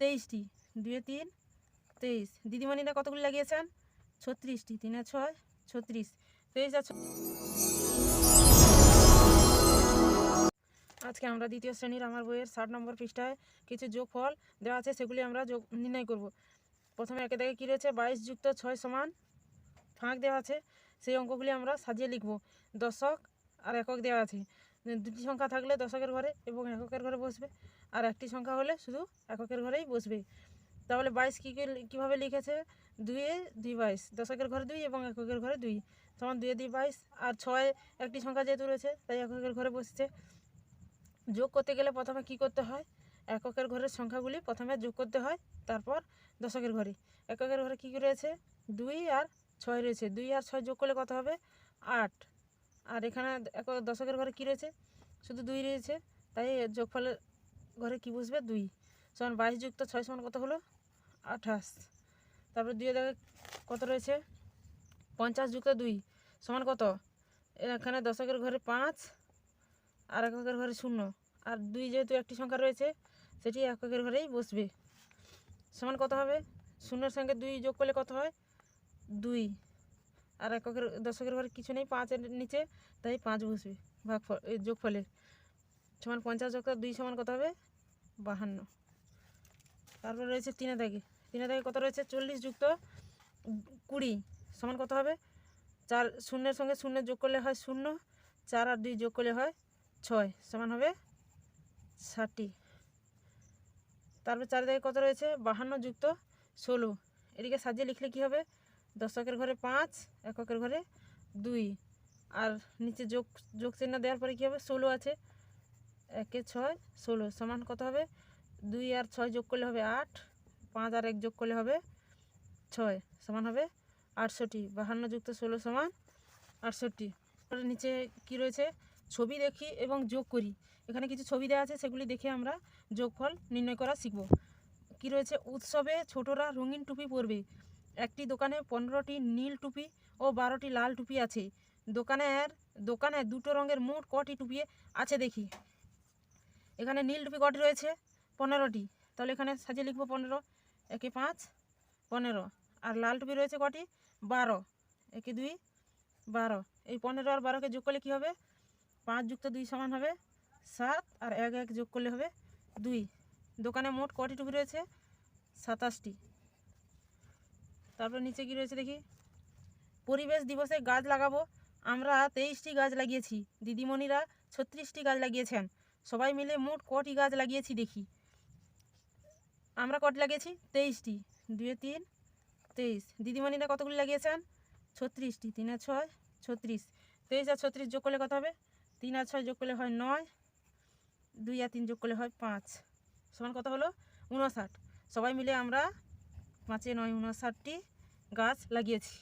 তেইশটি, দুয়ে তিন, তেইশ। দিদিমণিরা কতগুলি লাগিয়েছেন? ছত্রিশটি, তিনে ছয়, ছত্রিশ। তেইশ আর আজকে আমরা দ্বিতীয় শ্রেণির আমার বইয়ের ষাট নম্বর পৃষ্ঠায় কিছু যোগফল দেওয়া আছে, সেগুলি আমরা যোগ নির্ণয় করব। প্রথমে একে দেখে কী রয়েছে? বাইশ যুক্ত ছয় সমান ফাঁক দেওয়া আছে, সেই অঙ্কগুলি আমরা সাজিয়ে লিখব। দশক আর একক দেওয়া আছে। দুটি সংখ্যা থাকলে দশকের ঘরে এবং এককের ঘরে বসবে। আর একটি সংখ্যা হলে শুধু এককের ঘরেই বসবে তাহলে বাইশ কী কীভাবে লিখেছে? দুইয়ে দুই বাইশ। দশকের ঘরে দুই এবং এককের ঘরে দুই। সমান দুয়ে দুই বাইশ। আর ছয় একটি সংখ্যা যেহেতু রয়েছে, তাই এককের ঘরে বসছে। যোগ করতে গেলে প্রথমে কি করতে হয়? এককের ঘরের সংখ্যাগুলি প্রথমে যোগ করতে হয়, তারপর দশকের ঘরে। এককের ঘরে কী রয়েছে? দুই আর ছয় রয়েছে। দুই আর ছয় যোগ করলে কত হবে? আট। আর এখানে এক দশকের ঘরে কী রয়েছে? শুধু দুই রয়েছে। তাই যোগফলের ঘরে কী বসবে দুই। সমান বাইশ যুক্ত ছয় সমান কত হলো? আঠাশ। তারপরে দুই দেখে কত রয়েছে? পঞ্চাশ যুক্ত দুই সমান কত? এখানে দশকের ঘরে পাঁচ আর এককের ঘরে শূন্য। আর দুই যেহেতু একটি সংখ্যা রয়েছে, সেটি এককের ঘরেই বসবে। সমান কত হবে? শূন্যের সঙ্গে দুই যোগ করলে কত হয়? দুই। আর এককের দশকের ঘরে কিছু নেই পাঁচের নিচে, তাই পাঁচ বসবে, ভাগ যোগ ফলে সমান পঞ্চাশ যোগ দুই সমান কত হবে? বাহান্ন। তারপর রয়েছে তিনে দাগে। তিনে দাগে কত রয়েছে? চল্লিশ যুক্ত কুড়ি। সমান কত হবে? চার, শূন্যের সঙ্গে শূন্য যোগ করলে হয় শূন্য, চার আর দুই যোগ করলে হয় ছয়। সমান হবে ষাটটি তারপর চার দাগে কত রয়েছে? বাহান্ন যুক্ত ষোলো। এদিকে সাজিয়ে লিখলে কি হবে? দশকের ঘরে পাঁচ, এককের ঘরে দুই। আর নিচে যোগ যোগ চিহ্ন দেওয়ার পরে কী হবে? ষোলো আছে। একে ছয়, ষোলো। সমান কত হবে? দুই আর ছয় যোগ করলে হবে আট। পাঁচ আর এক যোগ করলে হবে ছয়। সমান হবে আটষট্টি। বাহান্ন যুক্ত ষোলো সমান আটষট্টি। নিচে কি রয়েছে? ছবি দেখি এবং যোগ করি। এখানে কিছু ছবি দেওয়া আছে, সেগুলি দেখে আমরা যোগফল নির্ণয় করা শিখব। কি রয়েছে? উৎসবে ছোটরা রঙিন টুপি পরবে। একটি দোকানে পনেরোটি নীল টুপি ও বারোটি লাল টুপি আছে। দোকানের, দোকানে দুটো রঙের মোট কটি টুপি আছে দেখি। এখানে নীল টুপি কটি রয়েছে? পনেরোটি। তাহলে এখানে সাজিয়ে লিখব পনেরো। একে পাঁচ, পনেরো। আর লাল টুপি রয়েছে কটি? বারো। একে দুই, বারো। এই পনেরো আর বারোকে যোগ করলে কী হবে? পাঁচ যুক্ত দুই সমান হবে সাত। আর এক এক যোগ করলে হবে দুই। দোকানে মোট কটি টুপি রয়েছে? সাতাশটি। তারপর নিচে কি রয়েছে দেখি? পরিবেশ দিবসে গাছ লাগাবো। আমরা তেইশটি গাছ লাগিয়েছি। দিদিমণিরা ছত্রিশটি গাছ লাগিয়েছেন। সবাই মিলে মোট কটি গাছ লাগিয়েছি দেখি। আমরা কটি লাগিয়েছি? তেইশটি। দুয়ে তিন, তেইশ। দিদিমণিরা কতগুলি লাগিয়েছেন? ছত্রিশটি। তিন আর ছয়, ছত্রিশ। তেইশ আর ছত্রিশ যোগ করলে কত হবে? তিন আর ছয় যোগ করলে হয় নয়। দুই আর তিন যোগ করলে হয় পাঁচ। সমান কত হলো? উনষাট সবাই মিলে আমরা পাঁচে নয় উনষাটটি গাছ লাগিয়েছি।